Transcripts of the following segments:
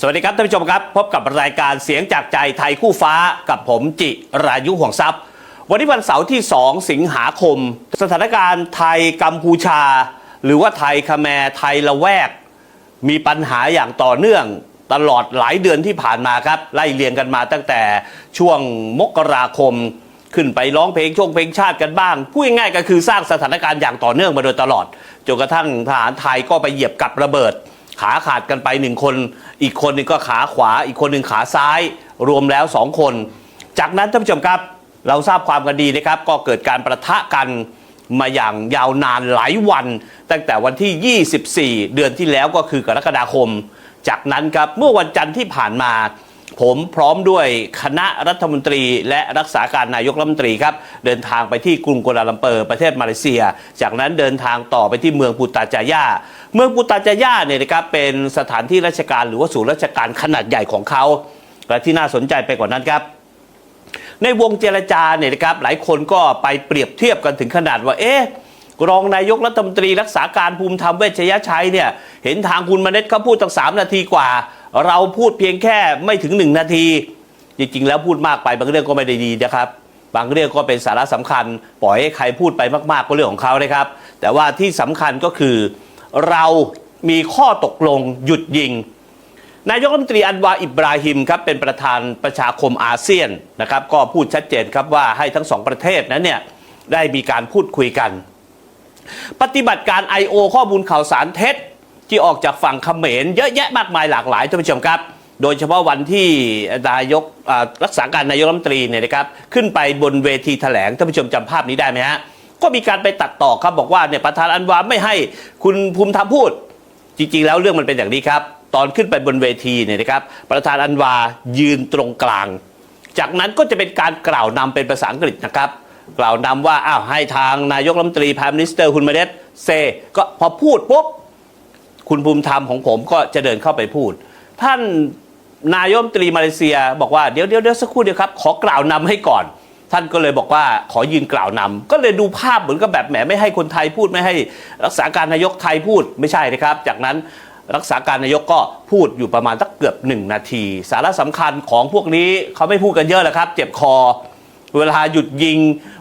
สวัสดีครับท่านผู้ชมครับ พบกับรายการเสียงจากใจไทยคู่ฟ้ากับผมจิรายุห่วงทรัพย์ วันนี้วันเสาร์ที่ 2 สิงหาคม สถานการณ์ไทยกัมพูชา หรือว่าไทยคแมรไทยละแวก มีปัญหาอย่างต่อเนื่องตลอดหลายเดือนที่ผ่านมาครับ ไล่เรียงกันมาตั้งแต่ช่วงมกราคม ขึ้นไปร้องเพลงช่วงเพลงชาติกันบ้างพูดง่ายๆก็คือสร้างสถานการณ์อย่างต่อเนื่องมาโดยตลอดจนกระทั่งทหารไทยก็ไปเหยียบกับระเบิด ขาขาดกันไปหนึ่งคน อีกคนหนึงก็ขาขวา อีกคนหนึ่งขาซ้าย รวมแล้วสองคน จากนั้นท่านผู้ชมครับเราทราบความกันดีนะครับ ก็เกิดการประทะกันมาอย่างยาวนานหลายวัน ตั้งแต่วันที่ 24 เดือนที่แล้วก็คือกรกฎาคม จากนั้นครับเมื่อวันจันทร์ที่ผ่านมา ผมพร้อมด้วยคณะรัฐมนตรีและรักษาการนายกรัฐมนตรีครับ เดินทางไปที่กรุงกัวลาลัมเปอร์ประเทศมาเลเซีย จากนั้นเดินทางต่อไปที่เมืองปูตาจายาเมืองปูตาจายาเนี่ยนะครับเป็นสถานที่ราชการหรือว่าศูนย์ราชการขนาดใหญ่ของเขาและที่น่าสนใจไปกว่านั้นครับ ในวงเจรจาเนี่ยนะครับหลายคนก็ไปเปรียบเทียบกันถึงขนาดว่าเอ๊ะรองนายกรัฐมนตรีรักษาการภูมิธรรมเวชยชัยเนี่ยเห็นทางคุณมเนตเขาพูดตั้งสามนาทีกว่า เราพูดเพียงแค่ไม่ถึงหนึ่งนาที จริง ๆ แล้วพูดมากไปบางเรื่องก็ไม่ได้ดีนะครับบางเรื่องก็เป็นสาระสำคัญ ปล่อยให้ใครพูดไปมาก ๆ ก็เรื่องของเขานะครับ แต่ว่าที่สำคัญก็คือเรามีข้อตกลงหยุดยิง นายกรัฐมนตรีอันวาอิบราฮิมครับเป็นประธานประชาคมอาเซียนนะครับ ก็พูดชัดเจนครับว่าให้ทั้งสองประเทศนั้นเนี่ยได้มีการพูดคุยกัน ปฏิบัติการ I.O. ข้อมูลข่าวสารเท็จ ที่ออกจากฝั่งเขมรเยอะแยะมากมายหลากหลายท่านผู้ชมครับ โดยเฉพาะวันที่นายกรักษาการนายกรัฐมนตรีเนี่ยนะครับขึ้นไปบนเวทีแถลงท่านผู้ชมจำภาพนี้ได้ไหมฮะก็มีการไปตัดต่อครับบอกว่าเนี่ยประธานอันวาไม่ให้คุณภูมิธรรมพูด จริง ๆ แล้วเรื่องมันเป็นอย่างนี้ครับ ตอนขึ้นไปบนเวทีเนี่ยนะครับ ประธานอันวายืนตรงกลาง จากนั้นก็จะเป็นการกล่าวนำเป็นภาษาอังกฤษนะครับ กล่าวนำว่าอ้าวให้ทางนายกรัฐมนตรีพามินิสเตอร์คุณมาเดสเซก็พอพูดปุ๊บ คุณภูมิธรรมของผมก็จะเดินเข้าไปพูด ท่านนายกรัฐมตรีมาเลเซียบอกว่าเดี๋ยวเดี๋ยวเดี๋ยวสักครู่เดียวครับ ขอกล่าวนำให้ก่อน ท่านก็เลยบอกว่าขอยืนกล่าวนำก็เลยดูภาพเหมือนกับแบบแหมไม่ให้คนไทยพูดไม่ให้รักษาการนายกไทยพูดไม่ใช่นะครับ จากนั้นรักษาการนายกก็พูดอยู่ประมาณสักเกือบหนึ่งนาที สาระสำคัญของพวกนี้เขาไม่พูดกันเยอะแหละครับ เจ็บคอ เวลาหยุดยิง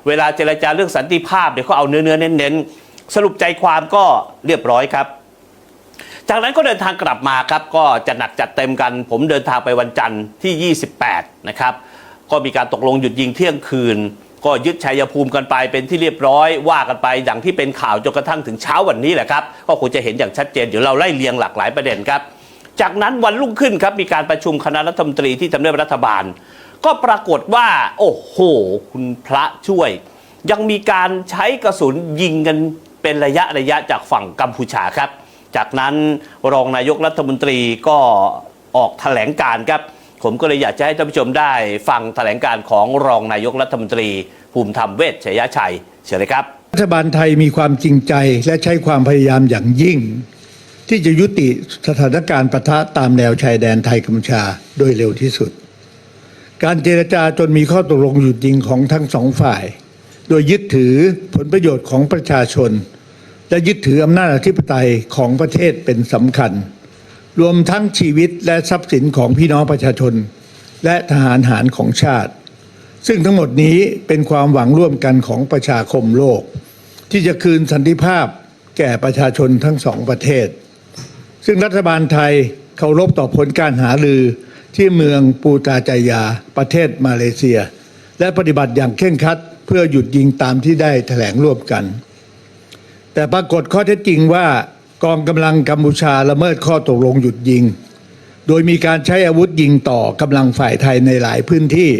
เวลาเจรจาเรื่องสันติภาพเดี๋ยวเขาเอาเนื้อเนื้อเน้นๆสรุปใจความก็เรียบร้อยครับ จากนั้นก็เดินทางกลับมาครับก็จะหนักจัดเต็มกัน ผมเดินทางไปวันจันทร์ที่ 28 นะครับ ก็มีการตกลงหยุดยิงเที่ยงคืน ก็ยึดชัยภูมิกันไปเป็นที่เรียบร้อยว่ากันไปอย่างที่เป็นข่าวจนกระทั่งถึงเช้าวันนี้แหละครับ ก็คงจะเห็นอย่างชัดเจนเดี๋ยวเราไล่เรียงหลากหลายประเด็นครับ จากนั้นวันรุ่งขึ้นครับมีการประชุมคณะรัฐมนตรีที่ทำเนียบรัฐบาล ก็ปรากฏว่า โอ้โห คุณพระช่วย ยังมีการใช้กระสุนยิงกันเป็นระยะระยะจากฝั่งกัมพูชาครับ จากนั้นรองนายกรัฐมนตรีก็ออกแถลงการครับ ผมก็เลยอยากจะให้ท่านผู้ชมได้ฟังแถลงการของรองนายกรัฐมนตรี ภูมิธรรมเวชชยชัยเชิญเลยครับ รัฐบาลไทยมีความจริงใจและใช้ความพยายามอย่างยิ่ง ที่จะยุติสถานการณ์ปะทะตามแนวชายแดนไทยกัมพูชาโดยเร็วที่สุด การเจรจาจนมีข้อตกลงหยุดยิงของทั้งสองฝ่าย โดยยึดถือผลประโยชน์ของประชาชน และยึดถืออำนาจอธิปไตยของประเทศเป็นสำคัญ รวมทั้งชีวิตและทรัพย์สินของพี่น้องประชาชน และทหารหารของชาติ ซึ่งทั้งหมดนี้เป็นความหวังร่วมกันของประชาคมโลก ที่จะคืนสันติภาพแก่ประชาชนทั้งสองประเทศ ซึ่งรัฐบาลไทยเคารพต่อผลการหารือที่เมืองปูตาจายาประเทศมาเลเซีย และปฏิบัติอย่างเคร่งครัดเพื่อหยุดยิงตามที่ได้แถลงร่วมกัน แต่ปรากฏข้อเท็จจริงว่ากองกำลังกัมพูชาละเมิดข้อตกลงหยุดยิง โดยมีการใช้อาวุธยิงต่อกำลังฝ่ายไทยในหลายพื้นที่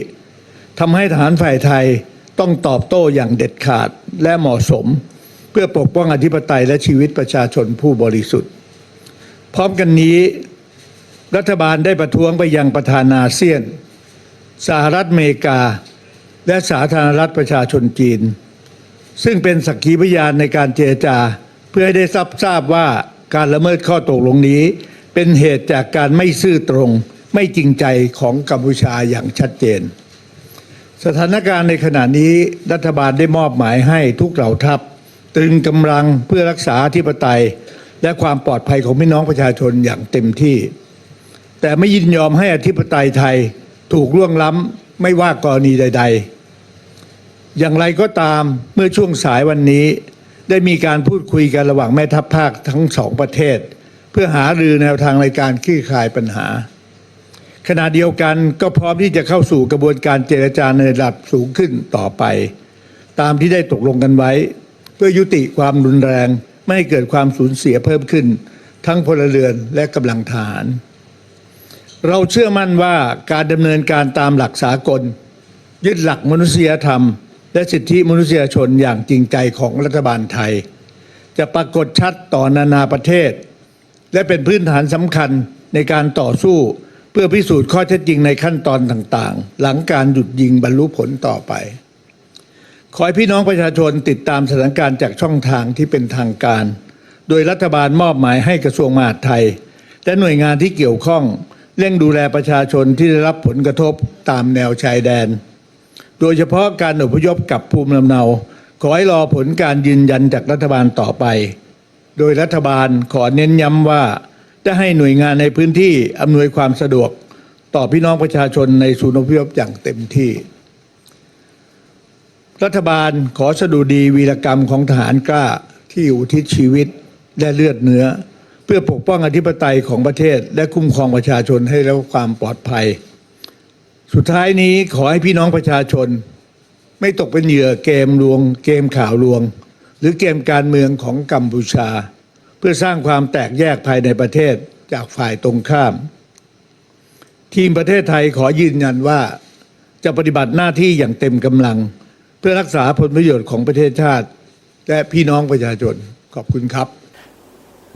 ทำให้ทหารฝ่ายไทยต้องตอบโต้อย่างเด็ดขาดและเหมาะสม เพื่อปกป้องอธิปไตยและชีวิตประชาชนผู้บริสุทธิ์ พร้อมกันนี้ รัฐบาลได้ประท้วงไปยังประธานาเซียน สหรัฐอเมริกา และสาธารณรัฐประชาชนจีน ซึ่งเป็นสักขีพยานในการเจรจา เพื่อให้ได้ทราบทราบว่าการละเมิดข้อตกลงนี้ เป็นเหตุจากการไม่ซื่อตรง ไม่จริงใจของกัมพูชาอย่างชัดเจน สถานการณ์ในขณะนี้รัฐบาลได้มอบหมายให้ทุกเหล่าทัพตรึงกำลังเพื่อรักษาธิปไตย และความปลอดภัยของพี่น้องประชาชนอย่างเต็มที่ แต่ไม่ยินยอมให้อธิปไตยไทยถูกล่วงล้ำไม่ว่ากรณีใด ๆ อย่างไรก็ตามเมื่อช่วงสายวันนี้ ได้มีการพูดคุยกันระหว่างแม่ทัพภาคทั้งสองประเทศ เพื่อหารือแนวทางในการคลี่คลายปัญหา ขณะเดียวกันก็พร้อมที่จะเข้าสู่กระบวนการเจรจาในระดับสูงขึ้นต่อไป ตามที่ได้ตกลงกันไว้ เพื่อยุติความรุนแรง ไม่ให้เกิดความสูญเสียเพิ่มขึ้น ทั้งพลเรือนและกำลังทหาร เราเชื่อมั่นว่าการดำเนินการตามหลักสากล ยึดหลักมนุษยธรรม และสิทธิมนุษยชนอย่างจริงใจของรัฐบาลไทย จะปรากฏชัดต่อนานาประเทศ และเป็นพื้นฐานสำคัญในการต่อสู้เพื่อพิสูจน์ข้อเท็จจริงในขั้นตอนต่างๆ หลังการหยุดยิงบรรลุผลต่อไป ขอให้พี่น้องประชาชนติดตามสถานการณ์จากช่องทางที่เป็นทางการ โดยรัฐบาลมอบหมายให้กระทรวงมหาดไทย และหน่วยงานที่เกี่ยวข้องเร่งดูแลประชาชนที่ได้รับผลกระทบตามแนวชายแดน โดยเฉพาะการอพยพกับภูมิลำเนา ขอให้รอผลการยืนยันจากรัฐบาลต่อไป โดยรัฐบาลขอเน้นย้ำว่าจะให้หน่วยงานในพื้นที่อำนวยความสะดวก ต่อพี่น้องประชาชนในศูนย์อพยพอย่างเต็มที่ รัฐบาลขอสะดุดีวีรกรรมของทหารกล้าที่อุทิศชีวิตและเลือดเนื้อ เพื่อปกป้องอธิปไตยของประเทศ และคุ้มครองประชาชนให้ได้รับความปลอดภัย สุดท้ายนี้ขอให้พี่น้องประชาชน ไม่ตกเป็นเหยื่อเกมลวง เกมข่าวลวง หรือเกมการเมืองของกัมพูชา เพื่อสร้างความแตกแยกภายในประเทศจากฝ่ายตรงข้าม ทีมประเทศไทยขอยืนยันว่าจะปฏิบัติหน้าที่อย่างเต็มกำลัง เพื่อรักษาผลประโยชน์ของประเทศชาติ และพี่น้องประชาชนขอบคุณครับ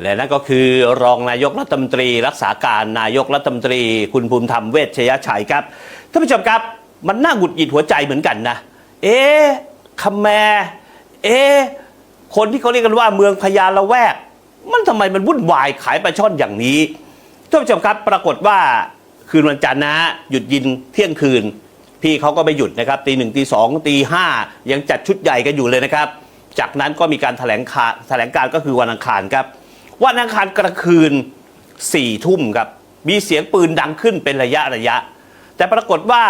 และนั่นก็คือรองนายกรัฐมนตรี รักษาการนายกรัฐมนตรี คุณภูมิธรรมเวชชยชัยครับ ท่านผู้ชมครับมันน่าหงุดหงิดหัวใจเหมือนกันนะ เอ๊ะคำแมเอ๊ะคนที่เขาเรียกกันว่าเมืองพญาละแวก มันทำไมมันวุ่นวายขายปลาช่อนอย่างนี้ท่านผู้ชมครับปรากฏว่าคืนวันจันทร์นะหยุดยินเที่ยงคืน พี่เขาก็ไม่หยุดนะครับตีหนึ่งตีสองตีห้ายังจัดชุดใหญ่กันอยู่เลยนะครับ จากนั้นก็มีการแถลงข่าแถลงการก็คือวันอังคารครับวันอังคารกลางคืนสี่ทุ่มครับมีเสียงปืนดังขึ้นเป็นระยะระยะ แต่ปรากฏว่า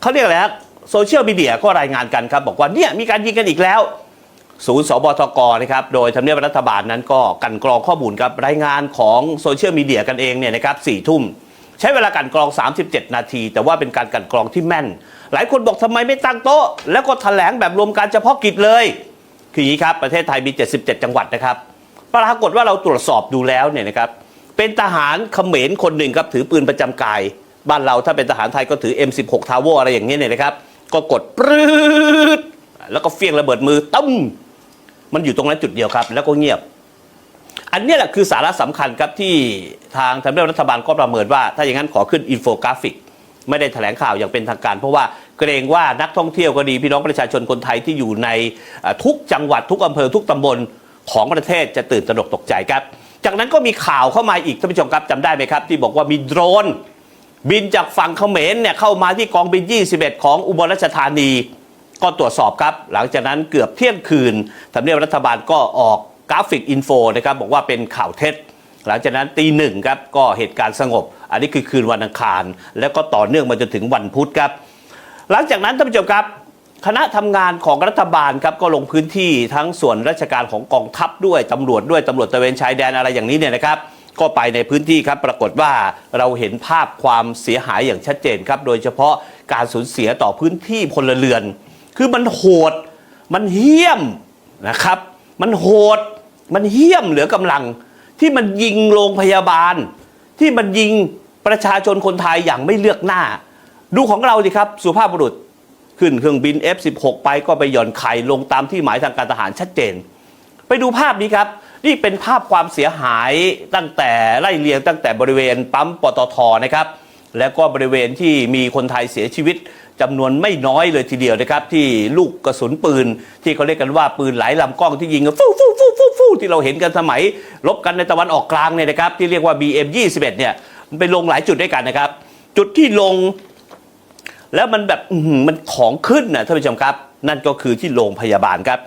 เขาเรียกอะไรครับโซเชียลมีเดียก็รายงานกันครับบอกว่าเนี่ยมีการยิงกันอีกแล้ว ศูนย์สบทกนะครับโดยทำเนียบรัฐบาลนั้นก็กันกรองข้อมูลครับรายงานของโซเชียลมีเดียกันเองเนี่ยนะครับสี่ทุ่มใช้เวลากันกรอง 37 นาที แต่ว่าเป็นการกันกรองที่แม่น หลายคนบอกทำไมไม่ตั้งโต๊ะ แล้วก็แถลงแบบรวมการเฉพาะกิจเลย คืออย่างนี้ครับประเทศไทยมี 77 จังหวัดนะครับปรากฏว่าเราตรวจสอบดูแล้วเนี่ยนะครับเป็นทหารเขมรคนหนึ่งครับถือปืนประจำกาย บ้านเราถ้าเป็นทหารไทยก็ถือ M16 ทาวเวอร์อะไรอย่างเงี้เนี่ยนะครับ ก็กดปรื๊ดแล้วก็เฟี้ยงระเบิดมือตั้มมันอยู่ตรงนั้นจุดเดียวครับ แล้วก็เงียบ อันนี้แหละคือสาระสำคัญครับที่ทางทำเนียบรัฐบาลก็ประเมินว่า ถ้าอย่างนั้นขอขึ้นอินโฟกราฟิก ไม่ได้แถลงข่าวอย่างเป็นทางการ เพราะว่าเกรงว่านักท่องเที่ยวก็ดีพี่น้องประชาชนคนไทยที่อยู่ในทุกจังหวัดทุกอำเภอทุกตำบลของประเทศจะตื่นตระหนกตกใจครับ จากนั้นก็มีข่าวเข้ามาอีกท่านผู้ชมครับจำได้ไหมครับ ที่บอกว่ามีโดรน บินจากฝั่งเขมรเนี่ยเข้ามาที่กองบิน 21 ของอุบลราชธานีก็ตรวจสอบครับ หลังจากนั้นเกือบเที่ยงคืนทำเนียบรัฐบาลก็ออกกราฟิกอินโฟนะครับบอกว่าเป็นข่าวเท็จ หลังจากนั้นตีหนึ่งครับก็เหตุการณ์สงบ อันนี้คือคืนวันอังคาร แล้วก็ต่อเนื่องมาจนถึงวันพุธครับ หลังจากนั้นท่านผู้ชมครับ คณะทำงานของรัฐบาลครับก็ลงพื้นที่ทั้งส่วนราชการของกองทัพด้วยตำรวจด้วยตำรวจตะเวนชายแดนอะไรอย่างนี้เนี่ยนะครับ ก็ไปในพื้นที่ครับ ปรากฏว่าเราเห็นภาพความเสียหายอย่างชัดเจนครับ โดยเฉพาะการสูญเสียต่อพื้นที่พลเรือน คือมันโหด มันเหี้ยมนะครับ มันโหด มันเหี้ยมเหลือกำลัง ที่มันยิงโรงพยาบาล ที่มันยิงประชาชนคนไทยอย่างไม่เลือกหน้า ดูของเราสิครับสุภาพบุรุษขึ้นเครื่องบิน F16 ไปก็ไปหย่อนไข่ลงตามที่หมายทางการทหารชัดเจน ไปดูภาพนี้ครับ นี่เป็นภาพความเสียหายตั้งแต่ไล่เลียงตั้งแต่บริเวณปั๊มปตทนะครับแล้วก็บริเวณที่มีคนไทยเสียชีวิตจำนวนไม่น้อยเลยทีเดียวนะครับ ที่ลูกกระสุนปืน ที่เขาเรียกกันว่าปืนหลายลำกล้องที่ยิงกันฟู่ฟู่ฟู่ฟู่ฟู่ที่เราเห็นกันสมัยลบกันในตะวันออกกลางเนี่ยนะครับ ที่เรียกว่า BM 21 เนี่ยมันไปลงหลายจุดด้วยกันนะครับ จุดที่ลง แล้วมันแบบมันของขึ้นนะท่านผู้ชมครับ นั่นก็คือที่โรงพยาบาลครับ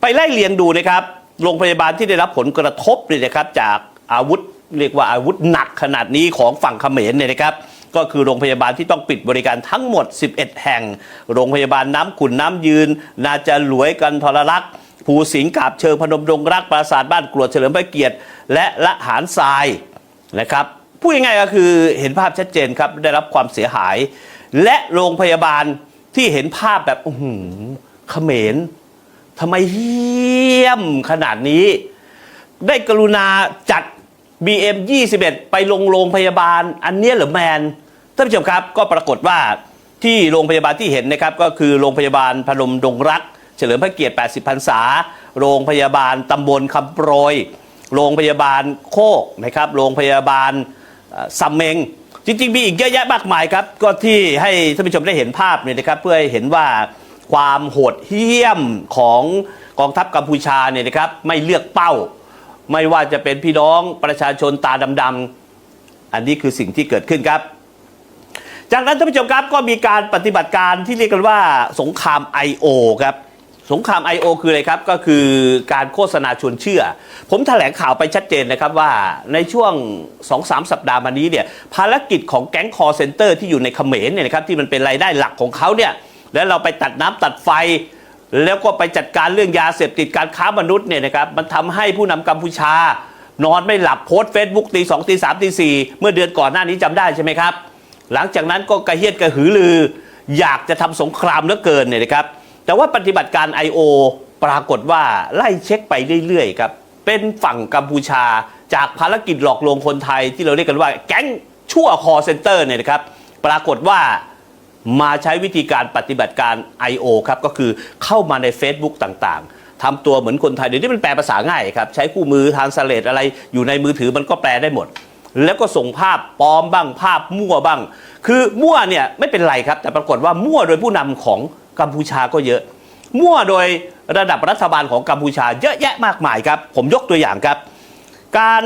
ไปไล่เลียงดูนะครับ โรงพยาบาลที่ได้รับผลกระทบเนี่ยนะครับจากอาวุธเรียกว่าอาวุธหนักขนาดนี้ของฝั่งเขมรเนี่ยนะครับก็คือโรงพยาบาลที่ต้องปิดบริการทั้งหมด 11 แห่ง โรงพยาบาลน้ำขุนน้ำยืน นาจะหลวยกันทรลักษณ์ภูสิงห์กาบเชิงพนมดงรักปราสาทบ้านกรวดเฉลิมพระเกียรติ และละหารทรายนะครับพูดง่ายๆก็คือเห็นภาพชัดเจนครับได้รับความเสียหาย และโรงพยาบาลที่เห็นภาพแบบอื้อหือเขมร ทำไมเยี่ยมขนาดนี้ ได้กรุณาจัด BM 21 ไปลงโรงพยาบาล อันเนี้ยเหรือแมนท่านผู้ชมครับก็ปรากฏว่าที่โรงพยาบาลที่เห็นนะครับก็คือโรงพยาบาลพนมดงรัก เฉลิมพระเกียรติ 80 พรรษา โรงพยาบาลตำบลคำโปรย โรงพยาบาลโคกนะครับโรงพยาบาลเอ่อซัมเมง จริงๆ มีอีกเยอะแยะมากมายครับ ก็ที่ให้ท่านผู้ชมได้เห็นภาพเนี่ยนะครับเพื่อให้เห็นว่า ความโหดเหี้ยมของกองทัพกัมพูชาเนี่ยนะครับไม่เลือกเป้า ไม่ว่าจะเป็นพี่น้องประชาชนตาดำๆอันนี้คือสิ่งที่เกิดขึ้นครับ จากนั้นท่านผู้ชมครับก็มีการปฏิบัติการที่เรียกกันว่าสงคราม I.O. ครับสงคราม I.O. คืออะไรครับ ก็คือการโฆษณาชวนเชื่อ ผมแถลงข่าวไปชัดเจนนะครับว่าในช่วง 2-3 สัปดาห์มานี้เนี่ยภารกิจของแก๊งคอร์เซนเตอร์ที่อยู่ในเขมรเนี่ยนะครับที่มันเป็นรายได้หลักของเขาเนี่ย แล้วเราไปตัดน้ำตัดไฟ แล้วก็ไปจัดการเรื่องยาเสพติดการค้ามนุษย์เนี่ยนะครับมันทำให้ผู้นำกัมพูชา นอนไม่หลับโพสเฟซบุ๊กตีสองตีสามตีสี่เมื่อเดือนก่อนหน้านี้จำได้ใช่ไหมครับ หลังจากนั้นก็กระเฮียดกระหือรือ อยากจะทำสงครามเหลือเกินเนี่ยนะครับแต่ว่าปฏิบัติการ I.O. ปรากฏว่าไล่เช็คไปเรื่อยๆครับเป็นฝั่งกัมพูชาจากภารกิจหลอกลวงคนไทยที่เราเรียกกันว่าแก๊งชั่วคอเซ็นเตอร์เนี่ยนะครับ ปรากฏว่า มาใช้วิธีการปฏิบัติการ I.O. ครับก็คือเข้ามาใน Facebook ต่างๆทำตัวเหมือนคนไทย เดี๋ยวนี้มันแปลภาษาง่ายครับ ใช้คู่มือทางสเลตอะไรอยู่ในมือถือมันก็แปลได้หมด แล้วก็ส่งภาพปลอมบ้างภาพมั่วบ้าง คือมั่วเนี่ยไม่เป็นไรครับ แต่ปรากฏว่ามั่วโดยผู้นำของกัมพูชาก็เยอะ มั่วโดยระดับรัฐบาลของกัมพูชาเยอะแยะมากมายครับ ผมยกตัวอย่างครับ การ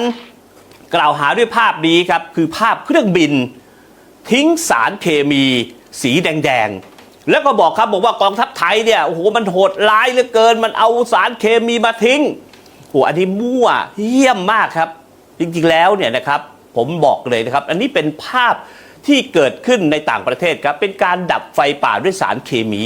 กล่าวหาด้วยภาพนี้ครับคือภาพเครื่องบิน ทิ้งสารเคมี สีแดงๆ แล้วก็บอกครับบอกว่ากองทัพไทยเนี่ยโอ้โหมันโหดร้ายเหลือเกิน มันเอาสารเคมีมาทิ้งโอ้อันนี้มั่วเยี่ยมมากครับ จริงๆแล้วเนี่ยนะครับผมบอกเลยนะครับ อันนี้เป็นภาพที่เกิดขึ้นในต่างประเทศครับ เป็นการดับไฟป่าด้วยสารเคมี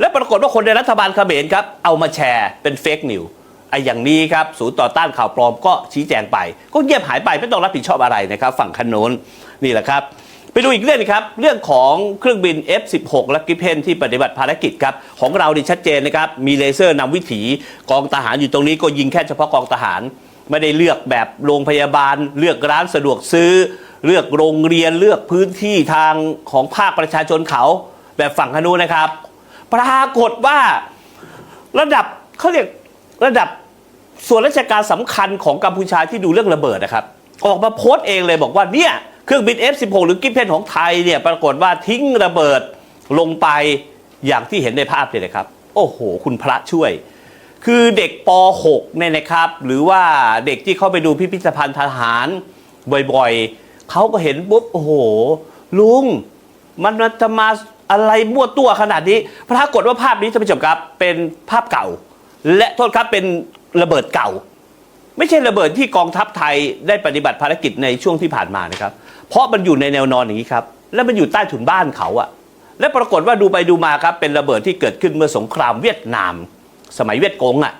และปรากฏว่าคนในรัฐบาลเขมรครับ เอามาแชร์เป็นเฟกนิวไอ้อย่างนี้ครับศูนย์ต่อต้านข่าวปลอมก็ชี้แจงไป ก็เงียบหายไปไม่ต้องรับผิดชอบอะไรนะครับ ฝั่งคันโนนนี่แหละครับ ไปดูอีกเรื่องนึงครับ เรื่องของเครื่องบิน F16 และกิเพนที่ปฏิบัติภารกิจครับ ของเราดีชัดเจนนะครับ มีเลเซอร์นำวิถีกองทหารอยู่ตรงนี้ก็ยิงแค่เฉพาะกองทหาร ไม่ได้เลือกแบบโรงพยาบาล เลือกร้านสะดวกซื้อ เลือกโรงเรียนเลือกพื้นที่ทางของภาคประชาชนเขา แบบฝั่งคนูนะครับ ปรากฏว่าระดับเขาเรียกระดับส่วนราชการสำคัญของกัมพูชาที่ดูเรื่องระเบิดนะครับ ออกมาโพสต์เองเลยบอกว่าเนี่ย เครื่องบิน F16 หรือกิฟเพนของไทยเนี่ยปรากฏว่าทิ้งระเบิดลงไปอย่างที่เห็นในภาพเลยนะครับ โอ้โห คุณพระช่วย คือเด็กป .6 เนี่ยนะครับ หรือว่าเด็กที่เข้าไปดูพิพิธภัณฑ์ทหารบ่อยๆ เขาก็เห็นปุ๊บ โอ้โห ลุง มันจะมาอะไรมั่วตัวขนาดนี้ ปรากฏว่าภาพนี้ท่านผู้ชมครับ เป็นภาพเก่า และโทษครับเป็นระเบิดเก่า ไม่ใช่ระเบิดที่กองทัพไทยได้ปฏิบัติภารกิจในช่วงที่ผ่านมานะครับ เพราะมันอยู่ในแนวนอนอย่างนี้ครับ แล้วมันอยู่ใต้ถุนบ้านเขาอะและปรากฏว่าดูไปดูมาครับเป็นระเบิดที่เกิดขึ้นเมื่อสงครามเวียดนาม สมัยเวียดกงอะ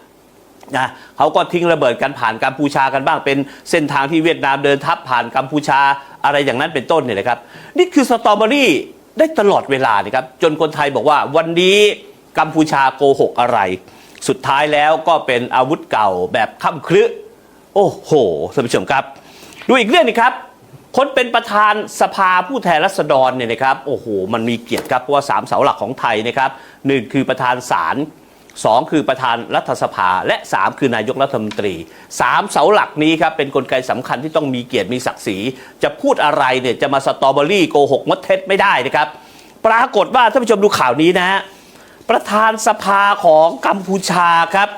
นะเขาก็ทิ้งระเบิดกันผ่านกัมพูชากันบ้างเป็นเส้นทางที่เวียดนามเดินทัพผ่านกัมพูชาอะไรอย่างนั้นเป็นต้นเนี่ยนะครับ นี่คือสตรอเบอรี่ได้ตลอดเวลานะครับจนคนไทยบอกว่าวันนี้กัมพูชาโกหกอะไร สุดท้ายแล้วก็เป็นอาวุธเก่าแบบข้ามคลึ โอ้โหท่านผู้ชมครับ ดูอีกเรื่องหนึงครับ คนเป็นประธานสภาผู้แทนราษฎรเนี่ยนะครับ โอ้โห มันมีเกียรติครับ เพราะว่าสามเสาหลักของไทยนะครับหนึ่งคือประธานศาลสองคือประธานรัฐสภาและสามคือนายกรัฐมนตรีสามเสาหลักนี้ครับเป็นนกลไกสำคัญที่ต้องมีเกียรติมีศักดิ์ศรี จะพูดอะไรเนี่ยจะมาสตรอเบอรี่โกหกมดเท็จไม่ได้นะครับ ปรากฏว่าท่านผู้ชมดูข่าวนี้นะฮะประธานสภาของกัมพูชาครับ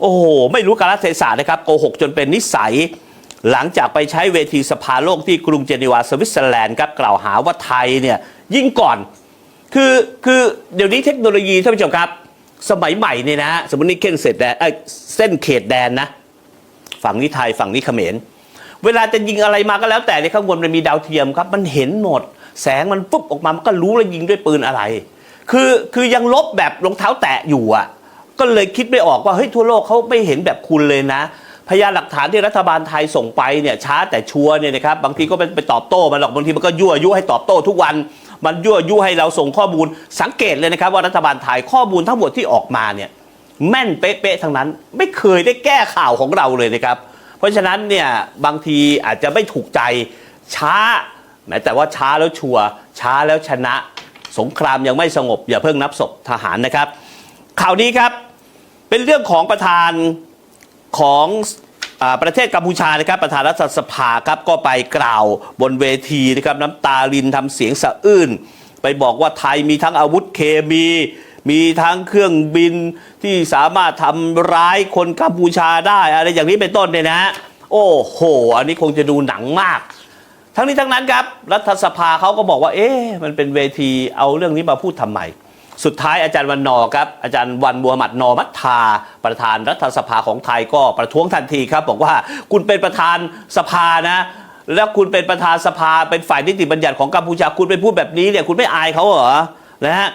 โอ้โห ไม่รู้กาลเทศะนะครับโกหกจนเป็นนิสัย หลังจากไปใช้เวทีสภาโลกที่กรุงเจนีวาสวิตเซอร์แลนด์ครับกล่าวหาว่าไทยเนี่ยยิ่งก่อนคือคือเดี๋ยวนี้เทคโนโลยีท่านผู้ชมครับ สมัยใหม่เนี่ยนะสมมตินี่เส้นเสร็จแดนเอ้เส้นเขตแดนนะฝั่งนี้ไทยฝั่งนี้เขมร เวลาจะยิงอะไรมาก็แล้วแต่ในข้างบนมันมีดาวเทียมครับ มันเห็นหมด แสงมันปุ๊บออกมามันก็รู้แล้วยิงด้วยปืนอะไร คือคือยังลบแบบรองเท้าแตะอยู่อะ ก็เลยคิดไม่ออกว่าเฮ้ยทั่วโลกเขาไม่เห็นแบบคุณเลยนะ พยานหลักฐานที่รัฐบาลไทยส่งไปเนี่ยช้าแต่ชัวร์เนี่ยนะครับบางทีก็ไปไปตอบโต้มันหรอกบางทีมันก็ยั่วยุให้ตอบโต้ทุกวัน มันยั่วยุให้เราส่งข้อมูล สังเกตเลยนะครับว่ารัฐบาลไทยข้อมูลทั้งหมดที่ออกมาเนี่ยแม่นเป๊ะๆทั้งนั้น ไม่เคยได้แก้ข่าวของเราเลยนะครับ เพราะฉะนั้นเนี่ยบางทีอาจจะไม่ถูกใจช้าแม้แต่ว่าช้าแล้วชัวร์ช้าแล้วชนะ สงครามยังไม่สงบ อย่าเพิ่งนับศพทหารนะครับ ข่าวนี้ครับ เป็นเรื่องของประธานของอประเทศกัมพูชานะครับประธานรัฐสภาครับก็ไปกล่าวบนเวทีนะครับน้ำตาลินทำเสียงสะอื้นไปบอกว่าไทยมีทั้งอาวุธเคมี มีทั้งเครื่องบินที่สามารถทำร้ายคนกัมพูชาได้อะไรอย่างนี้เป็นต้นเนี่ยนะฮะโอ้โห อันนี้คงจะดูหนังมาก ทั้งนี้ทั้งนั้นครับ รัฐสภาเขาก็บอกว่า เอ๊ะมันเป็นเวทีเอาเรื่องนี้มาพูดทำไม สุดท้ายอาจารย์วันนอครับอาจารย์วันบัวหมัดนอมัทธาประธานรัฐสภาของไทยก็ประท้วงทันทีครับ บอกว่าคุณเป็นประธานสภานะ แล้วคุณเป็นประธานสภาเป็นฝ่ายนิติบัญญัติของกัมพูชาคุณไปพูดแบบนี้เนี่ยคุณไม่อายเขาเหรอนะฮะ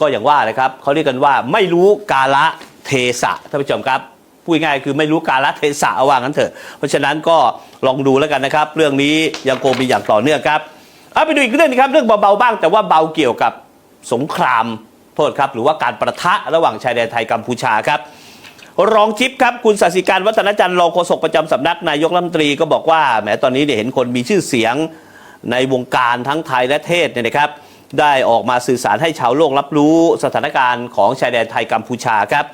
ก็อย่างว่าเลยครับเขาเรียกกันว่าไม่รู้กาละเทศะท่านผู้ชมครับพูดง่ายคือไม่รู้กาลเทศะเอาว่างั้นเถอะ เพราะฉะนั้นก็ลองดูแล้วกันนะครับ เรื่องนี้ยังคงมีอย่างต่อเนื่องครับเอาไปดูอีกเรื่องนึงครับ เรื่องเบาๆบ้างแต่ว่าเบาเกี่ยวกับสงคราม โทษครับหรือว่าการประทะระหว่างชายแดนไทยกัมพูชาครับ รองชิปครับคุณสัสิการวัฒนจันทร์รองโฆษกประจำสำนักนายกรัฐมนตรีก็บอกว่าแหมตอนนี้เนี่ยเห็นคนมีชื่อเสียงในวงการทั้งไทยและเทศเนี่ยนะครับ ได้ออกมาสื่อสารให้ชาวโลกรับรู้สถานการณ์ของชายแดนไทยกัมพูชาครับ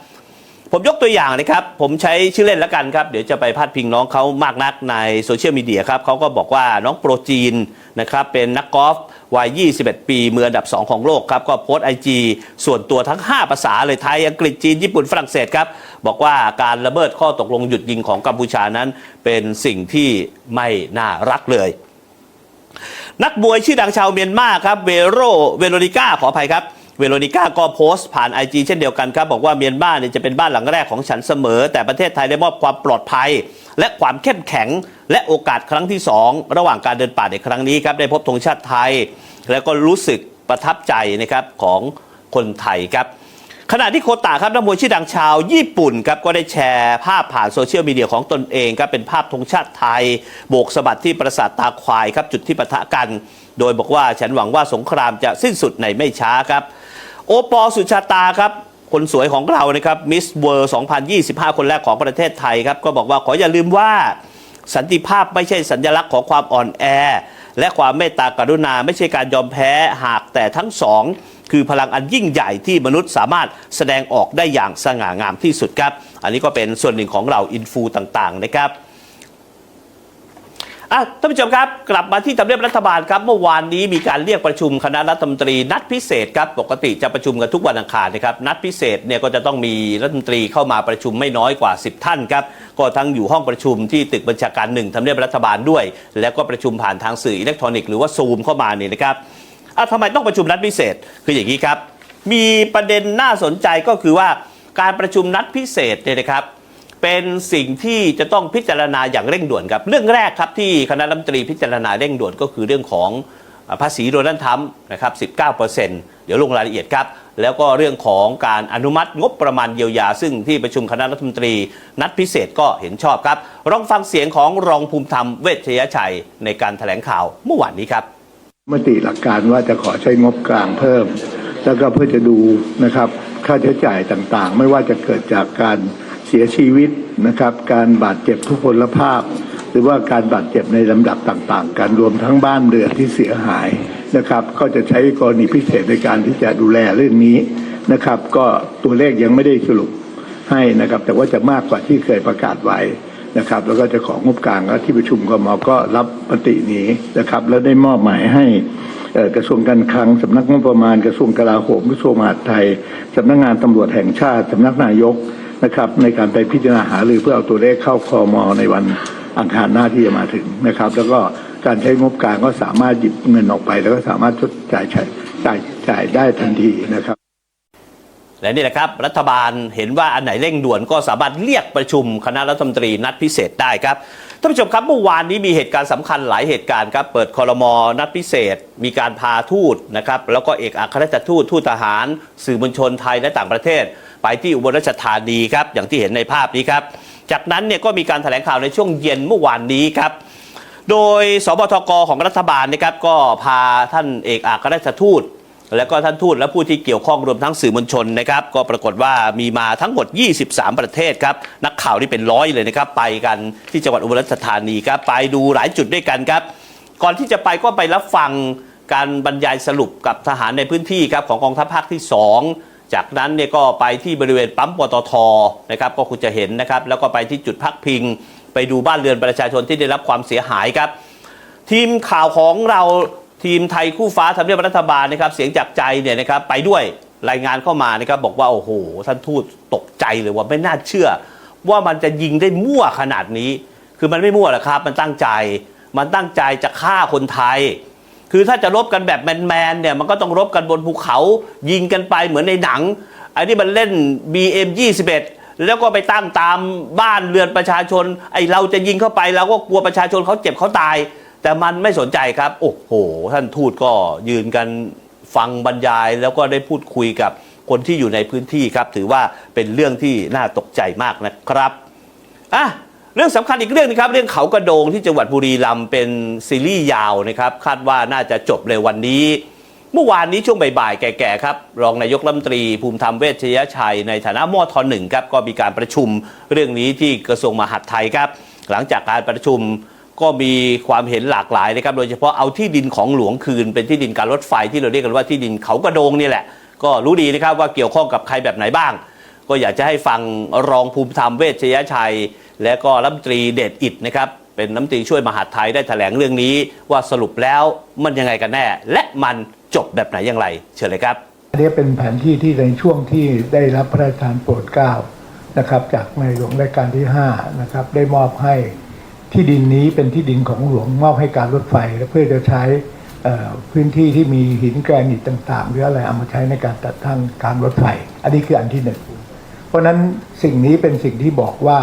ผมยกตัวอย่างนะครับ ผมใช้ชื่อเล่นล้วกันครับเดี๋ยวจะไปพาดพิงน้องเขามากนักในโซเชียลมีเดียครับเขาก็บอกว่าน้องโปรจีนนะครับเป็นนักกอล์ฟ วัย 21 ปีมืออันดับ 2 ของโลกครับ ก็โพสต์ไอจีส่วนตัวทั้ง 5 ภาษาเลยไทย อังกฤษจีน ญี่ปุ่น ฝรั่งเศสครับ บอกว่าการระเบิดข้อตกลงหยุดยิงของกัมพูชานั้น เป็นสิ่งที่ไม่น่ารักเลยนักมวยชื่อดังชาวเมียนมาครับเวโรเวโรนิก้าขออภัยครับ เวโรนิก้าก็โพสต์ผ่าน IG เช่นเดียวกันครับบอกว่าเมียนมาเนี่ยจะเป็นบ้านหลังแรกของฉันเสมอ แต่ประเทศไทยได้มอบความปลอดภัย และความเข้มแข็งและโอกาสครั้งที่ 2 ระหว่างการเดินป่าในครั้งนี้ครับได้พบธงชาติไทย แล้วก็รู้สึกประทับใจนะครับของคนไทยครับขณะที่โคตาครับนักมวยชื่อดังชาวญี่ปุ่นครับก็ได้แชร์ภาพผ่านโซเชียลมีเดียของตนเองครับเป็นภาพธงชาติไทย โบกสะบัดที่ปราสาทตาควายครับจุดที่ปะทะกัน โดยบอกว่าฉันหวังว่าสงครามจะสิ้นสุดในไม่ช้าครับ โอปอลสุชาตาครับ คนสวยของเรานะครับมิสเวิร์2025 คนแรกของประเทศไทยครับ ก็บอกว่าขออย่าลืมว่าสันติภาพไม่ใช่สัญลักษณ์ของความอ่อนแอ และความเมตตากรุณาไม่ใช่การยอมแพ้หากแต่ทั้งสอง คือพลังอันยิ่งใหญ่ที่มนุษย์สามารถแสดงออกได้อย่างสง่างามที่สุดครับ อันนี้ก็เป็นส่วนหนึ่งของเราอินฟูต่างๆนะครับ อะท่านผู้ชมครับ กลับมาที่ทำเนียบรัฐบาลครับ เมื่อวานนี้มีการเรียกประชุมคณะรัฐมนตรีนัดพิเศษครับ ปกติจะประชุมกันทุกวันอังคารนะครับ นัดพิเศษเนี่ยก็จะต้องมีรัฐมนตรีเข้ามาประชุมไม่น้อยกว่า 10 ท่านครับ ก็ทั้งอยู่ห้องประชุมที่ตึกบัญชาการหนึ่งทำเนียบรัฐบาลด้วย แล้วก็ประชุมผ่านทางสื่ออิเล็กทรอนิกส์หรือว่าซูมเข้ามาเนี่ยนะครับอะทำไมต้องประชุมนัดพิเศษ คืออย่างนี้ครับ มีประเด็นน่าสนใจก็คือว่าการประชุมนัดพิเศษเนี่ยนะครับ เป็นสิ่งที่จะต้องพิจารณาอย่างเร่งด่วนครับ เรื่องแรกครับที่คณะรัฐมนตรีพิจารณาเร่งด่วนก็คือเรื่องของภาษีโดนัลด์ทรัมป์นะครับ 19%เดี๋ยวลงรายละเอียดครับ แล้วก็เรื่องของการอนุมัติงบประมาณเยียวยา ซึ่งที่ประชุมคณะรัฐมนตรี นัดพิเศษก็เห็นชอบครับลองฟังเสียงของรองภูมิธรรมเวชยชัยในการแถลงข่าวเมื่อวานนี้ครับ มติหลักการว่าจะขอใช้งบกลางเพิ่ม แล้วก็เพื่อจะดูนะครับค่าใช้จ่ายต่างๆ ไม่ว่าจะเกิดจากการ สียชีวิตนะครับ การบาดเจ็บทุพพลภาพ หรือว่าการบาดเจ็บในลำดับต่างๆ การรวมทั้งบ้านเรือนที่เสียหายนะครับ ก็จะใช้กรณีพิเศษในการที่จะดูแลเรื่องนี้นะครับ ก็ตัวเลขยังไม่ได้สรุปให้นะครับ แต่ว่าจะมากกว่าที่เคยประกาศไว้นะครับ แล้วก็จะของงบกลางแล้วที่ประชุมกมก็รับมตินี้นะครับ แล้วได้มอบหมายให้กระทรวงการคลังสำนักงบประมาณกระทรวงกลาโหมกระทรวงมหาดไทยสำนักงานตำรวจแห่งชาติสำนักนายก นะครับ ในการไปพิจารณาหารือเพื่อเอาตัวเลขเข้าคอมอในวันอังคารหน้าที่จะมาถึงนะครับ แล้วก็การใช้งบกลางก็สามารถหยิบเงินออกไป แล้วก็สามารถชดจ่ายจ่ายจ่ายจ่ายได้ทันทีนะครับและนี่แหละครับ รัฐบาลเห็นว่าอันไหนเร่งด่วนก็สามารถเรียกประชุมคณะรัฐมนตรีนัดพิเศษได้ครับท่านผู้ชมครับเมื่อวานนี้มีเหตุการณ์สำคัญหลายเหตุการณ์ครับเปิดคอรมอนัดพิเศษ มีการพาทูตนะครับแล้วก็เอกอัครราชทูตทูตทหาร สื่อมวลชนไทยและต่างประเทศ ไปที่อุบลราชธานีครับอย่างที่เห็นในภาพนี้ครับ จากนั้นเนี่ยก็มีการแถลงข่าวในช่วงเย็นเมื่อวานนี้ครับโดยสบทกของรัฐบาลนะครับก็พาท่านเอกอัครราชทูต และก็ท่านทูตและผู้ที่เกี่ยวข้องรวมทั้งสื่อมวลชนนะครับ ก็ปรากฏว่ามีมาทั้งหมด 23 ประเทศครับ นักข่าวนี่เป็นร้อยเลยนะครับ ไปกันที่จังหวัดอุบลราชธานีครับ ไปดูหลายจุดด้วยกันครับ ก่อนที่จะไปก็ไปรับฟังการบรรยายสรุปกับทหารในพื้นที่ครับของกองทัพภาคที่ 2 จากนั้นเนี่ยก็ไปที่บริเวณปั๊มปตทนะครับก็คุณจะเห็นนะครับแล้วก็ไปที่จุดพักพิง ไปดูบ้านเรือนประชาชนที่ได้รับความเสียหายครับ ทีมข่าวของเราทีมไทยคู่ฟ้าทำเนียบรัฐบาลนะครับเสียงจากใจเนี่ยนะครับไปด้วยรายงานเข้ามานะครับบอกว่าโอ้โหท่านทูตตกใจเลยว่าไม่น่าเชื่อ ว่ามันจะยิงได้มั่วขนาดนี้ คือมันไม่มั่วหรอกครับ มันตั้งใจ มันตั้งใจจะฆ่าคนไทย คือถ้าจะรบกันแบบแมนๆเนี่ยมันก็ต้องรบกันบนภูเขา ยิงกันไปเหมือนในหนังไอ้นี่มันเล่น BM 21แล้วก็ไปตั้งตามบ้านเรือนประชาชน ไอ้เราจะยิงเข้าไปเราก็กลัวประชาชนเขาเจ็บเขาตาย แต่มันไม่สนใจครับ โอ้โห ท่านทูตก็ยืนกันฟังบรรยายแล้วก็ได้พูดคุยกับคนที่อยู่ในพื้นที่ครับ ถือว่าเป็นเรื่องที่น่าตกใจมากนะครับอะ เรื่องสำคัญอีกเรื่องนึงครับ เรื่องเขากระโดงที่จังหวัดบุรีรัมย์เป็นซีรีส์ยาวนะครับ คาดว่าน่าจะจบเลยวันนี้ เมื่อวานนี้ช่วงบ่ายๆ แก่ๆ ครับ รองนายกรัฐมนตรีภูมิธรรมเวชยชัย ในฐานะมอทหนึ่งครับ ก็มีการประชุมเรื่องนี้ที่กระทรวงมหาดไทยครับ หลังจากการประชุมก็มีความเห็นหลากหลายนะครับ โดยเฉพาะเอาที่ดินของหลวงคืน เป็นที่ดินการรถไฟที่เราเรียกกันว่าที่ดินเขากระโดงนี่แหละ ก็รู้ดีนะครับว่าเกี่ยวข้องกับใครแบบไหนบ้าง ก็อยากจะให้ฟังรองภูมิธรรมเวชยชัย และก็รัฐมนตรีเดชอิดนะครับเป็นรัฐมนตรีช่วยมหาดไทยได้แถลงเรื่องนี้ ว่าสรุปแล้วมันยังไงกันแน่ และมันจบแบบไหนอย่างไร เชิญเลยครับอันนี้เป็นแผนที่ที่ในช่วงที่ได้รับพระราชทานโปรดเกล้านะครับ จากในหลวงรัชกาลที่5นะครับได้มอบให้ที่ดินนี้เป็นที่ดินของหลวงมอบให้การรถไฟเพื่อจะใช้พื้นที่ที่มีหินแกรนิตต่างๆหรืออะไรเอามาใช้ในการตัดทางการรถไฟ อันนี้คืออันที่หนึ่ง ราะนั้นสิ่งนี้เป็นสิ่งที่บอกว่า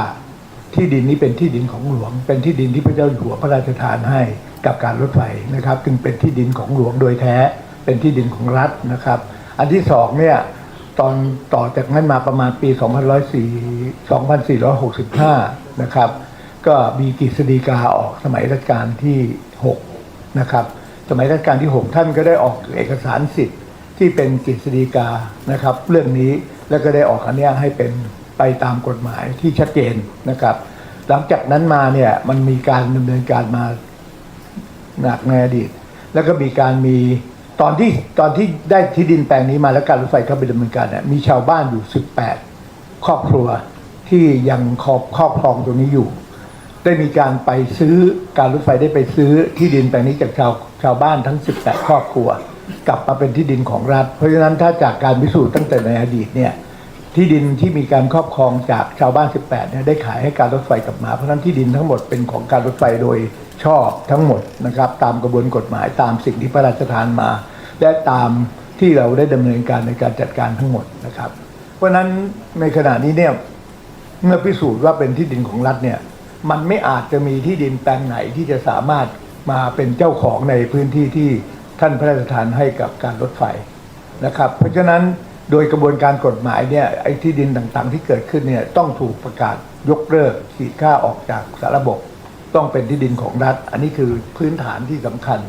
ที่ดินนี้เป็นที่ดินของหลวง เป็นที่ดินที่พระเจ้าอยู่หัวพระราชทานให้กับการรถไฟนะครับ จึงเป็นที่ดินของหลวงโดยแท้ เป็นที่ดินของรัฐนะครับ อันที่สองเนี่ยตอนต่อจากนั้นมาประมาณปี 2104 2465 นะครับ ก็มีกฤษฎีกาออกสมัยรัชกาลที่ 6 นะครับ สมัยรัชกาลที่ 6 ท่านก็ได้ออกเอกสารสิทธิ์ที่เป็นกฤษฎีกานะครับ เรื่องนี้ แล้วก็ได้ออกอันนี้ให้เป็นไปตามกฎหมายที่ชัดเจนนะครับ หลังจากนั้นมาเนี่ยมันมีการดำเนินการมาหนักในอดีต แล้วก็มีการมีตอนที่ตอนที่ได้ที่ดินแปลงนี้มาแล้วการรถไฟเข้าไปดำเนินการเนี่ยมีชาวบ้านอยู่ 18 ครอบครัวที่ยังครอบครอบครองตรงนี้อยู่ ได้มีการไปซื้อการรถไฟได้ไปซื้อที่ดินแปลงนี้จากชาวชาวบ้านทั้ง 18 ครอบครัว กลับมาเป็นที่ดินของรัฐ เพราะฉะนั้นถ้าจากการพิสูจน์ตั้งแต่ในอดีตเนี่ยที่ดินที่มีการครอบครองจากชาวบ้าน 18เนี่ยได้ขายให้การรถไฟกลับมา เพราะฉะนั้นที่ดินทั้งหมดเป็นของการรถไฟโดยชอบทั้งหมดนะครับตามกระบวนกฎหมายตามสิ่งที่พระราชทานมา และตามที่เราได้ดำเนินการในการจัดการทั้งหมดนะครับ เพราะฉะนั้นในขณะนี้เนี่ยเมื่อพิสูจน์ว่าเป็นที่ดินของรัฐเนี่ยมันไม่อาจจะมีที่ดินแปลงไหนที่จะสามารถมาเป็นเจ้าของในพื้นที่ที่ ท่านพระราชทานให้กับการรถไฟนะครับ เพราะฉะนั้นโดยกระบวนการกฎหมายเนี่ยไอ้ที่ดินต่างๆ ที่เกิดขึ้นเนี่ยต้องถูกประกาศยกเลิกขีดค่าออกจากสาระบบ ต้องเป็นที่ดินของรัฐ อันนี้คือพื้นฐานที่สำคัญ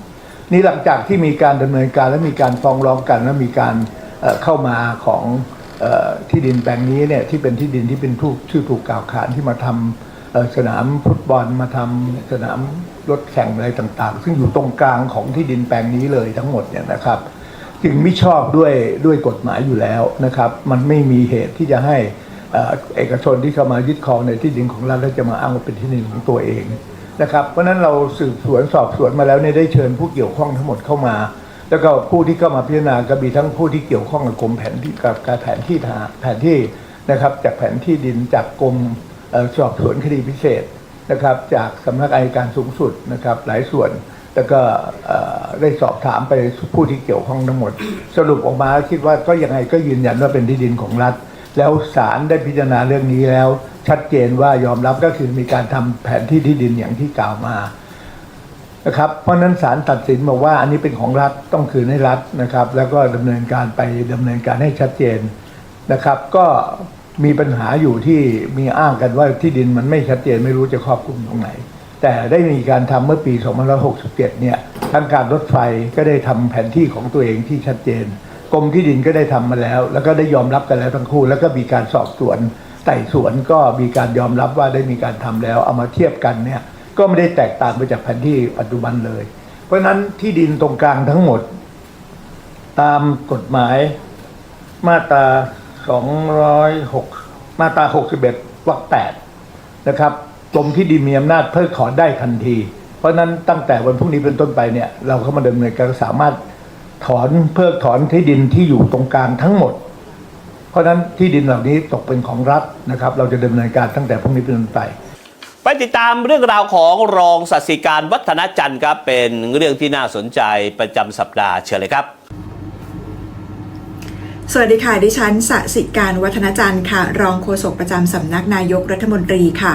นี่หลังจากที่มีการดำเนินการและมีการฟ้องร้องกัน และมีการเเข้ามาของออที่ดินแปลงนี้เนี่ยที่เป็นที่ดินที่เป็นผู้ชื่อถูกกล่าวขานที่มาทำเอ่อสนามฟุตบอลมาทำสนาม รถแข่งอะไรต่างๆ ซึ่งอยู่ตรงกลางของที่ดินแปลงนี้เลยทั้งหมดเนี่ยนะครับ จึงไม่ชอบด้วยด้วยกฎหมายอยู่แล้วนะครับ มันไม่มีเหตุที่จะให้เอ่อเอกชนที่เข้ามายึดครองในที่ดินของรัฐแล้วจะมาอ้างว่าเป็นที่ดินของตัวเองนะครับเพราะนั้นเราสืบสวนสอบสวนมาแล้วเนี่ยได้เชิญผู้เกี่ยวข้องทั้งหมดเข้ามา แล้วก็ผู้ที่เข้ามาพิจารณาก็มีทั้งผู้ที่เกี่ยวข้องกับกรมแผนที่กับการแผนที่ทาแผนที่นะครับจากแผนที่ดินจากกรมสอบสวนคดีพิเศษ นะครับจากสำนักอายการสูงสุดนะครับหลายส่วน แล้วก็ได้สอบถามไปผู้ที่เกี่ยวข้องทั้งหมด สรุปออกมาคิดว่าก็ยังไงก็ยืนยันว่าเป็นที่ดินของรัฐ แล้วศาลได้พิจารณาเรื่องนี้แล้ว ชัดเจนว่ายอมรับก็คือมีการทำแผนที่ที่ดินอย่างที่กล่าวมานะครับเพราะนั้นศาลตัดสินบอกว่าอันนี้เป็นของรัฐต้องคืนให้รัฐนะครับ แล้วก็ดำเนินการไปดำเนินการให้ชัดเจนนะครับ ก็ มีปัญหาอยู่ที่มีอ้างกันว่าที่ดินมันไม่ชัดเจนไม่รู้จะครอบคลุมตรงไหน แต่ได้มีการทำเมื่อปี 2567 เนี่ยทางการรถไฟก็ได้ทำแผนที่ของตัวเองที่ชัดเจนกรมที่ดินก็ได้ทำมาแล้ว แล้วก็ได้ยอมรับกันแล้วทั้งคู่ แล้วก็มีการสอบสวนไต่สวนก็มีการยอมรับว่าได้มีการทำแล้ว เอามาเทียบกันเนี่ยก็ไม่ได้แตกต่างไปจากแผนที่ปัจจุบันเลย เพราะฉะนั้นที่ดินตรงกลางทั้งหมด ตามกฎหมายมาตรา 206 มาตรา 61วรรค8นะครับกรมที่ดินมีอำนาจเพิกถอนได้ทันที เพราะนั้นตั้งแต่วันพรุ่งนี้เป็นต้นไปเนี่ยเราเข้ามาดำเนินการสามารถถอนเพิกถอนที่ดินที่อยู่ตรงกลางทั้งหมด เพราะฉะนั้นที่ดินเหล่านี้ตกเป็นของรัฐนะครับ เราจะดำเนินการตั้งแต่พรุ่งนี้เป็นต้นไปไปติดตามเรื่องราวของรองสัสิการวัฒนจันทร์ครับเป็นเรื่องที่น่าสนใจประจำสัปดาห์เชิญเลยครับ สวัสดีค่ะ ดิฉันสสิการวัฒนจันทร์ค่ะ รองโฆษกประจำสำนักนายกรัฐมนตรีค่ะ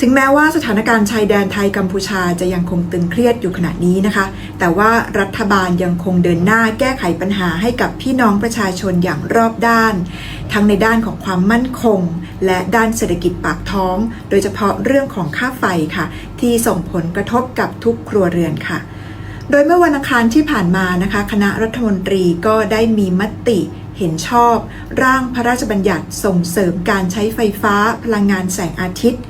ถึงแม้ว่าสถานการณ์ชายแดนไทยกัมพูชาจะยังคงตึงเครียดอยู่ขณะนี้นะคะ แต่ว่ารัฐบาลยังคงเดินหน้าแก้ไขปัญหาให้กับพี่น้องประชาชนอย่างรอบด้าน ทั้งในด้านของความมั่นคง และด้านเศรษฐกิจปากท้อง โดยเฉพาะเรื่องของค่าไฟค่ะ ที่ส่งผลกระทบกับทุกครัวเรือนค่ะโดยเมื่อวันอังคารที่ผ่านมานะคะ คณะรัฐมนตรีก็ได้มีมติ เห็นชอบ ร่างพระราชบัญญัติส่งเสริมการใช้ไฟฟ้าพลังงานแสงอาทิตย์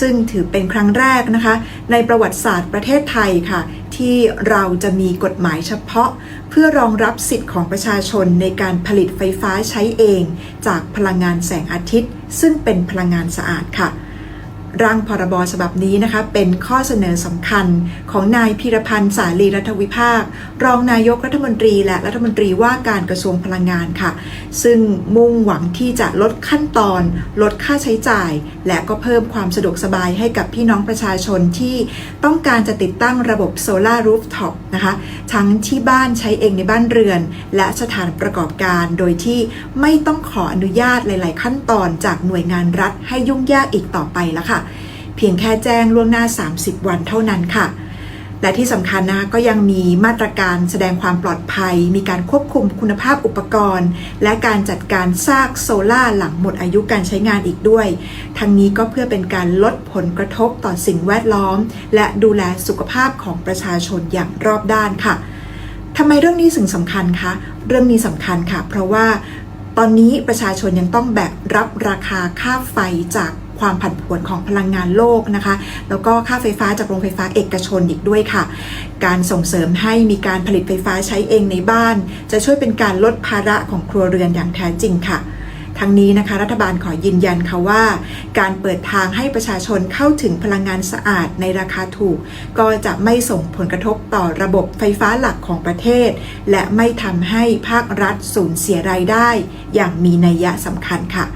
ซึ่งถือเป็นครั้งแรกนะคะ ในประวัติศาสตร์ประเทศไทยค่ะ ที่เราจะมีกฎหมายเฉพาะ เพื่อรองรับสิทธิ์ของประชาชนในการผลิตไฟฟ้าใช้เอง จากพลังงานแสงอาทิตย์ ซึ่งเป็นพลังงานสะอาดค่ะ ร่างพรบฉบับนี้นะคะเป็นข้อเสนอสำคัญของนายพีรพันธ์สาลีรัฐวิภาค รองนายกรัฐมนตรี และรัฐมนตรีว่าการกระทรวงพลังงานค่ะ ซึ่งมุ่งหวังที่จะลดขั้นตอน ลดค่าใช้จ่าย และก็เพิ่มความสะดวกสบายให้กับพี่น้องประชาชนที่ต้องการจะติดตั้งระบบโซลารูฟท็อปนะคะทั้งที่บ้านใช้เองในบ้านเรือน และสถานประกอบการ โดยที่ไม่ต้องขออนุญาตหลาย ๆ ขั้นตอนจากหน่วยงานรัฐให้ยุ่งยากอีกต่อไปแล้วค่ะ เพียงแค่แจ้งล่วงหน้า 30 วันเท่านั้นค่ะ และที่สำคัญนะคะก็ยังมีมาตรการแสดงความปลอดภัย มีการควบคุมคุณภาพอุปกรณ์ และการจัดการซากโซล่าหลังหมดอายุการใช้งานอีกด้วย ทั้งนี้ก็เพื่อเป็นการลดผลกระทบต่อสิ่งแวดล้อม และดูแลสุขภาพของประชาชนอย่างรอบด้านค่ะทำไมเรื่องนี้ถึงสำคัญคะเรื่องนี้สำคัญค่ะ เพราะว่าตอนนี้ประชาชนยังต้องแบกรับราคาค่าไฟจาก ความผันผวนของพลังงานโลกนะคะ แล้วก็ค่าไฟฟ้าจากโรงไฟฟ้าเอกชนอีกด้วยค่ะ การส่งเสริมให้มีการผลิตไฟฟ้าใช้เองในบ้าน จะช่วยเป็นการลดภาระของครัวเรือนอย่างแท้จริงค่ะทั้งนี้นะคะรัฐบาลขอยืนยันค่ะว่า การเปิดทางให้ประชาชนเข้าถึงพลังงานสะอาดในราคาถูก ก็จะไม่ส่งผลกระทบต่อระบบไฟฟ้าหลักของประเทศ และไม่ทำให้ภาครัฐสูญเสียรายได้ อย่างมีนัยยะสำคัญค่ะ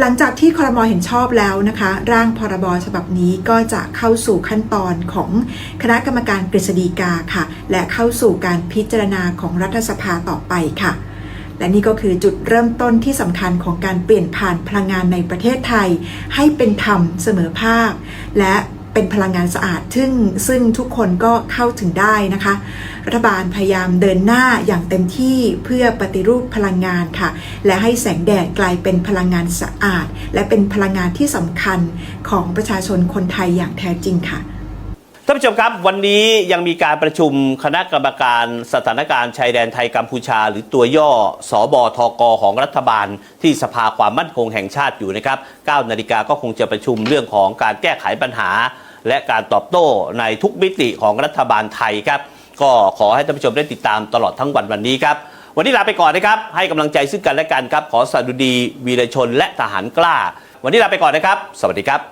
หลังจากที่คอรมอเห็นชอบแล้วนะคะ ร่างพรบฉบับนี้ก็จะเข้าสู่ขั้นตอนของคณะกรรมการกฤษฎีกาค่ะ และเข้าสู่การพิจารณาของรัฐสภาต่อไปค่ะ และนี่ก็คือจุดเริ่มต้นที่สำคัญของการเปลี่ยนผ่านพลังงานในประเทศไทย ให้เป็นธรรมเสมอภาค และ เป็นพลังงานสะอาด ซึ่งซึ่งทุกคนก็เข้าถึงได้นะคะ รัฐบาลพยายามเดินหน้าอย่างเต็มที่เพื่อปฏิรูปพลังงานค่ะ และให้แสงแดดกลายเป็นพลังงานสะอาด และเป็นพลังงานที่สำคัญของประชาชนคนไทยอย่างแท้จริงค่ะท่านผู้ชมครับวันนี้ยังมีการประชุมคณะกรรมการสถานการณ์ชายแดนไทยกัมพูชา หรือตัวย่อสอบอทกของรัฐบาล ที่สภาความมั่นคงแห่งชาติอยู่นะครับ9นาฬิกาก็คงจะประชุมเรื่องของการแก้ไขปัญหา และการตอบโต้ในทุกมิติของรัฐบาลไทยครับก็ขอให้ท่านผู้ชมได้ติดตามตลอดทั้งวันวันนี้ครับ วันนี้ลาไปก่อนนะครับ ให้กำลังใจซึ่งกันและกันครับ ขอสดุดีวีรชนและทหารกล้า วันนี้ลาไปก่อนนะครับ สวัสดีครับ